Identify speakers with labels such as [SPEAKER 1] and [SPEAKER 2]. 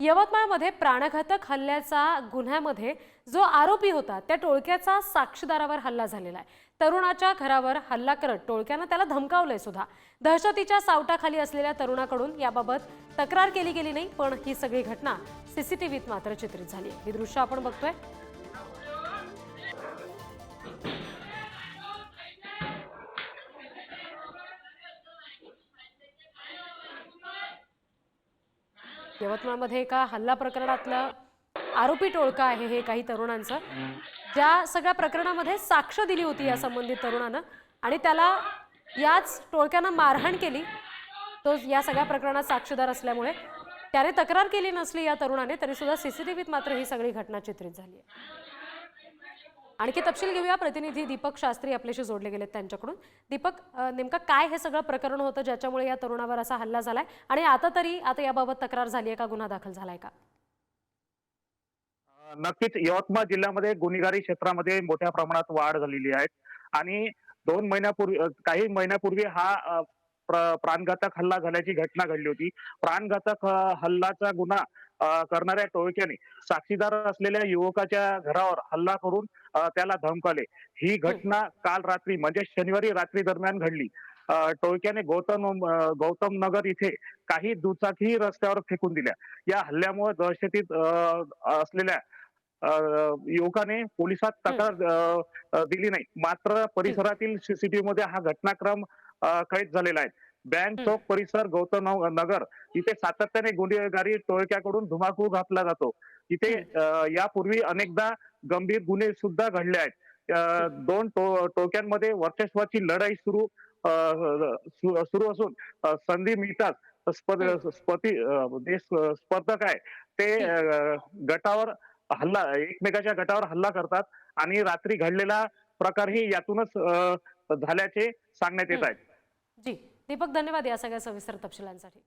[SPEAKER 1] यवतमाळमध्ये प्राणघातक हल्ल्याचा गुन्ह्यामध्ये जो आरोपी होता त्या टोळक्याचा साक्षीदारावर हल्ला झालेला आहे. तरुणाच्या घरावर हल्ला करत टोळक्यानं त्याला धमकावलंय सुद्धा. दहशतीच्या सावटाखाली असलेल्या तरुणाकडून याबाबत तक्रार केली गेली नाही पण ही सगळी घटना सीसीटीव्हीत मात्र चित्रित झाली हे ही दृश्य आपण बघतोय. यवतमाळमध्ये एका हल्ला प्रकरणातलं आरोपी टोळका आहे हे काही तरुणांचं. ज्या सगळ्या प्रकरणामध्ये साक्ष दिली होती या संबंधित तरुणानं आणि त्याला याच टोळक्यानं मारहाण केली. तो या सगळ्या प्रकरणात साक्षीदार असल्यामुळे त्याने तक्रार केली नसली या तरुणाने तरी सुद्धा सीसीटीव्हीत मात्र ही सगळी घटना चित्रित झाली आहे. आणखी तपशील घेऊया. प्रतिनिधी दीपक शास्त्री आपल्याशी जोडले गेलेत त्यांच्याकडून. दीपक नेमकं काय हे सगळं प्रकरण होतं ज्याच्यामुळे या तरुणावर असा हल्ला झालाय? आणि आता तरी आता याबाबत तक्रार झाली आहे का? गुन्हा दाखल झालाय का?
[SPEAKER 2] नक्कीच. यवतमाळ जिल्ह्यामध्ये गुन्हेगारी क्षेत्रामध्ये मोठ्या प्रमाणात वाढ झालेली आहे. आणि दोन महिन्यापूर्वी काही महिन्यापूर्वी हा प्राणघातक हल्ला झाल्याची घटना घडली होती. प्राणघातक हल्लाचा गुन्हा करणाऱ्या टोळक्याने साक्षीदार असलेल्या युवकाच्या घरावर हल्ला करून त्याला धमकावले. ही घटना काल रात्री म्हणजे शनिवारी रात्री दरम्यान घडली. टोळक्याने गौतम गौतम नगर इथे काही दुचाकी रस्त्यावर फेकून दिल्या. या हल्ल्यामुळे दहशतीत असलेल्या अ, युवकाने पोलिसात तक्रार दिली नाही. मात्र परिसरातील सीसीटीव्ही मध्ये हा घटनाक्रम कैद झालेला आहे. बँक चौक परिसर गौतम नगर इथे सातत्याने गुन्हेगारी टोळक्याकडून धुमाकूळ घातला जातो. इथे यापूर्वी अनेकदा गंभीर गुन्हे सुद्धा घडले आहेत. दोन टो- टोळक्यांमध्ये वर्चस्वाची लढाई सुरू सुरू असून संधी मिळतात स्पर्ध- स्पर्धी अ, जे स- स्पर्धक आहे. ते गटावर हल्ला एकमेकाच्या गटावर हल्ला करतात आणि रात्री घडलेला प्रकारही यातूनच अ, झाल्याचे सांगण्यात येत आहे
[SPEAKER 1] जी दीपक धन्यवाद या सगळ्या सविस्तर तपशिलांसाठी.